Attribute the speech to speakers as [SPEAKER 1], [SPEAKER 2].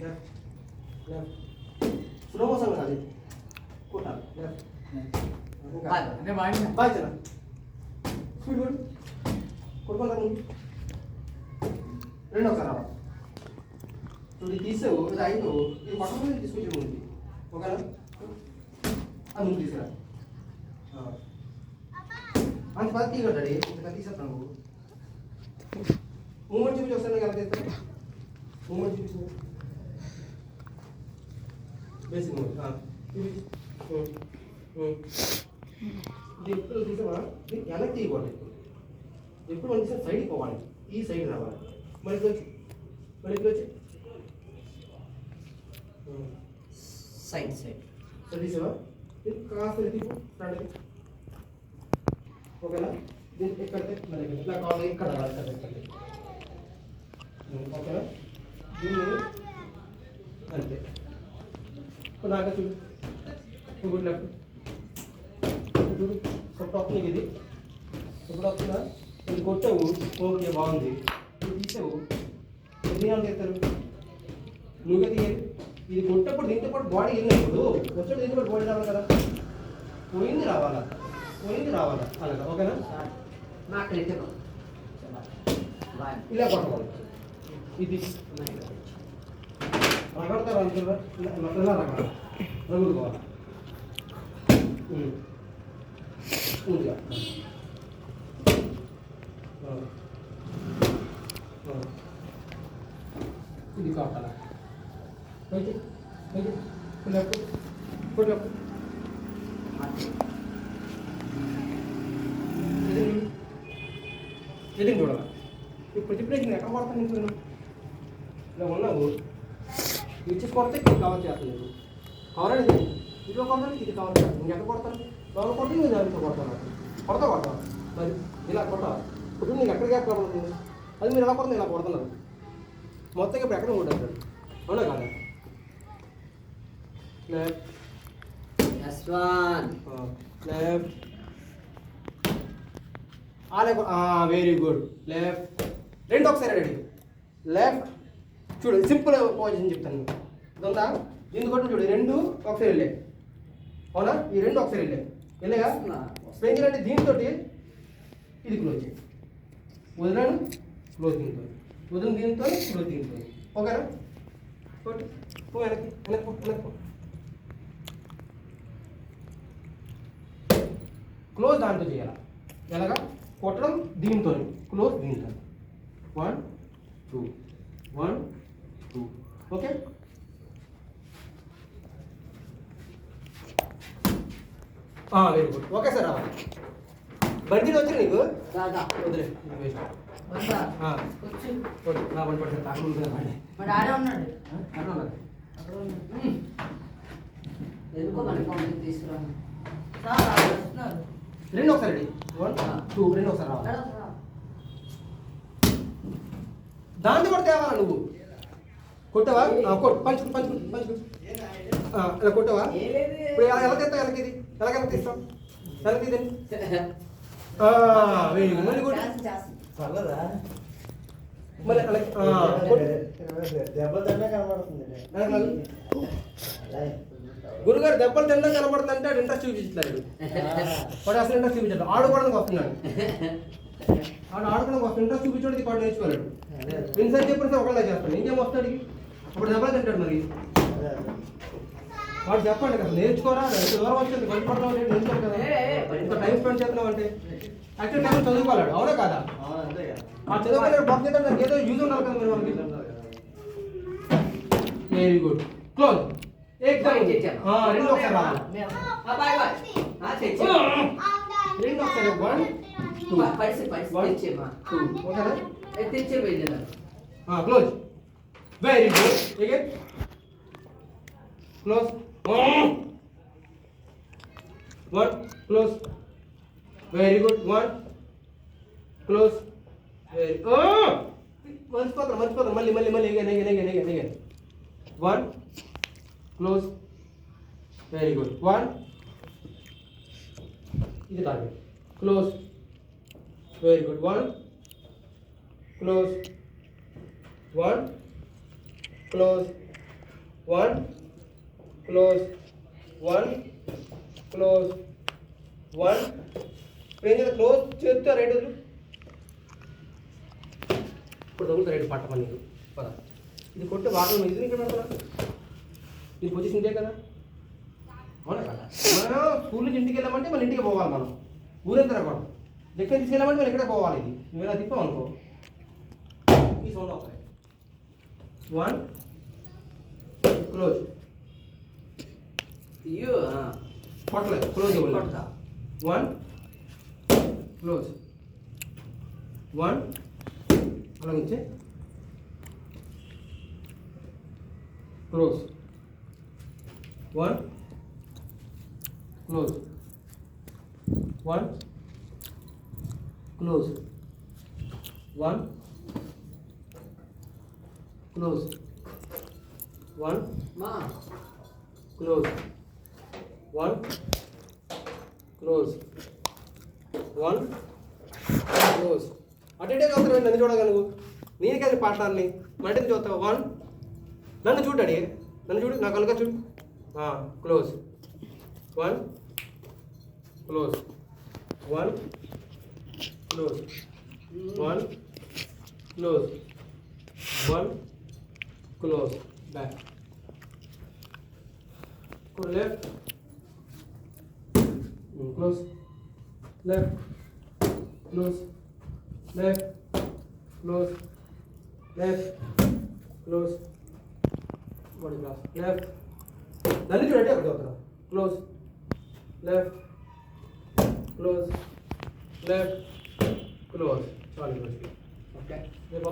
[SPEAKER 1] Left left slow motion కాదు కొట్టాలి left ఇంకా
[SPEAKER 2] అంటే వాడిన
[SPEAKER 1] బాయ్ చలా స్పీడ్ కొడు కొట్టుకోవాలి నువ్వు రెండు ఒకసారి రావాలి ఇప్పుడు ఇది తీసావు ఇది ఐదు ఇది పక్కన తీసుకొచ్చి ముందు ఓకేనా అది ముందు తీసుకురా ఆ. అంత పది తీయగడ్డాడి ఇంత తీసేస్తాను నువ్వు మూమెంట్ చూపించి వస్తాను ఎలా తీస్తాను మూమెంట్ చూపించు మూమెంట్ చూపించు ఇది ఎప్పుడు తీసావా ఇది వెనక్కి తీయకూడదు ఎప్పుడు మనం సైడ్కి పోవాలి ఈ సైడ్ రావాలి మరి వచ్చి మరి వచ్చి
[SPEAKER 2] సైడ్ సైడ్
[SPEAKER 1] సరే తీసావా ఇది కాస్త తీపు ఓకేనా దీన్ని ఇక్కడ మరి. ఇట్లా కావాలి ఇక్కడ రావాలి ఇక్కడ ఇక్కడ ఓకేనా దీన్ని అంతే నాకు చూడు. ఇప్పుడు లెఫ్ట్ చూడు ఇప్పుడు వస్తుంది ఇది. ఇప్పుడు వస్తుందా ఇది కొట్టావు. ఓకే బాగుంది. ఇప్పుడు తీసావు. ఎన్ని గంటలు తీస్తారు? నువ్వే తీయాలి ఇది కొట్టప్పుడు దీంతో పాటు బాడీ వెళ్ళినప్పుడు వచ్చాడు దీంతో పాటు బాడీ రావాలి కదా. పోయింది రావాలా? పోయింది రావాలా? అలాగా ఓకేనా?
[SPEAKER 2] నాకు
[SPEAKER 1] ఇలా కొట్టవాలి ఇది. ఇది కావాలా పైకి పైకి లెఫ్ట్ ఫుట్ లెఫ్ట్ ఇది చూడాలి ఇప్పుడు చెప్పిన ఎక్కడ పడతాను నీకు నేను ఇలా ఉన్నావు ఇచ్చేసి కొడితే ఇది కవర్ చేస్తుంది నీకు కవర్ అనేది ఇదిలో కొడతాను ఇది కవర్ చేస్తుంది ఇంకెక్కడ కొడతాను లోపల కొట్టి నువ్వు దాంట్లో కొడతాను కొడతా కొడతా. మరి ఇలా కొట్టా ఇప్పుడు నీకు ఎక్కడ గ్యాప్ కనబడుతుంది అది మీరు ఎలా కొడుతుంది ఇలా కొడుతున్నారు. మొత్తం ఇప్పుడు ఎక్కడ కొట్టారు అవునా కాదా? లెఫ్ట్
[SPEAKER 2] ఎస్ వన్
[SPEAKER 1] లెఫ్ట్ ఆలే వెరీ గుడ్ లెఫ్ట్ రెండు ఒకసారి రెడీ. లెఫ్ట్ చూడు సింపుల్ పొజిషన్ చెప్తాను. ఇదంతా దీన్ని కొట్టు చూడు రెండు ఒకసారి వెళ్ళే అవునా? ఈ రెండు ఒకసారి వెళ్ళే వెళ్ళేగా స్పెంజర్ అంటే దీంతో ఇది క్లోజ్ చేయి. వదిలాను క్లోజ్ దీంతో. వదిలిన దీంతో క్లోజ్ దీంతో. ఓకేనా వెనక్కి వెనక్కి వెనక్కి పో. క్లోజ్ దాంతో చేయాలి? ఎలాగా? కొట్టడం దీంతో క్లోజ్ దీంతో. One two one two okay very good okay sir బండి వచ్చి నీకు? వదిలే వేస్ట్. రెండు ఒకసారి వన్ టూ రెండు ఒకసారి రావాలి? దాంతో కూడా తేవాలా నువ్వు? కొట్టవా? ఆ, కొట్టు పంచు పంచు పంచు ఆ, ఇలా కొట్టవా? ఇప్పుడు ఎలా తీస్తావు ఎలా ఇది ఎలా ఎలా తీస్తాం ఎలా తీదండి మళ్ళీ కొట్టు. మళ్ళీ అలా. గురుగారు దెబ్బలు తిన్నా కనబడుతుంది అంటే ఆడు ఇంట్రెస్ట్ చూపించట్లేదు. వాడు అసలు ఇంట్రెస్ట్ చూపించాడు ఆడుకోవడానికి వస్తున్నాడు. ఆడు ఆడుకోవడానికి వస్తున్నాడు ఇంట్రెస్ట్ చూపించడానికి వాడు నేర్చుకోలేడు. ఇన్సైడ్ చెప్పితే ఒకళ్ళే చేస్తాడు. ఇంకేం వస్తాడు? అప్పుడు దెబ్బలు తింటాడు మరి. వాడు చెప్పండి కదా నేర్చుకోరా దూరం వచ్చింది బయటపడడం అంటే నేర్చుకోరు కదా. ఇంత టైం స్పెండ్ చేస్తున్నాం అంటే? యాక్చువల్ టైం చదువుకోలేడు అవునా కాదా? ఆ చదువుకోలేడు బాగా చేద్దాం దానికి ఏదో యూజ్ ఉండాలి కదా మీరు మనకి వెరీ గుడ్ క్లోజ్ ఎగ్జామ్
[SPEAKER 2] చేద్దాం.
[SPEAKER 1] రెండు ఒకసారి. రెండు ఒకసారి వన్ టూ ఓకేనా
[SPEAKER 2] ఏ, తెచ్చే వెళ్ళిన
[SPEAKER 1] close very good again close one close very good one close very మర్చిపోతాను మర్చిపోతాను మళ్ళీ మళ్ళీ మళ్ళీ again again again again again one close very good one ఇది target close very good one close one. Close one close one close one ఇప్పుడు ఏం చేయాలి close చేస్తే రైట్ వదిలి. ఇప్పుడు తగులుతా రైట్ పట్టమని నీకు పదా. ఇది కొట్టి వాటర్ ఇది ఇక్కడ పెడతా ఈ పొజిషన్ ఇదే కదా? అవునా కదా? మనం స్కూల్ నుంచి ఇంటికి వెళ్ళామంటే మన ఇంటికి పోవాలి మనం. ఊరేం తిరగకూడదు దగ్గర తీసుకెళ్ళామంటే మనం ఎక్కడ పోవాలి ఇది? నువ్వు ఇలా తిప్పావు అనుకో. ఈ సౌండ్ వస్తాయి వన్ క్లోజ్
[SPEAKER 2] అయ్యో
[SPEAKER 1] కొట్టలేదు క్లోజ్ ఇవ్వాలి
[SPEAKER 2] కొడతా
[SPEAKER 1] one close one అలాగించే close one close one close one close one
[SPEAKER 2] మా
[SPEAKER 1] close one close one close అటెండే ఇటే నన్ను చూడగా నువ్వు నేను కదా పాటలని మళ్ళీ చూస్తావు వన్ నన్ను చూడండి నన్ను చూడు నా కనుక చూడు. Close one close one close one close one close back left close. Left. Close. Left. Close. Left. Close. Body class left. నన్ను చూడండి అక్కడ చదువుతున్నా close left close left close చాలు ఓకే రేపు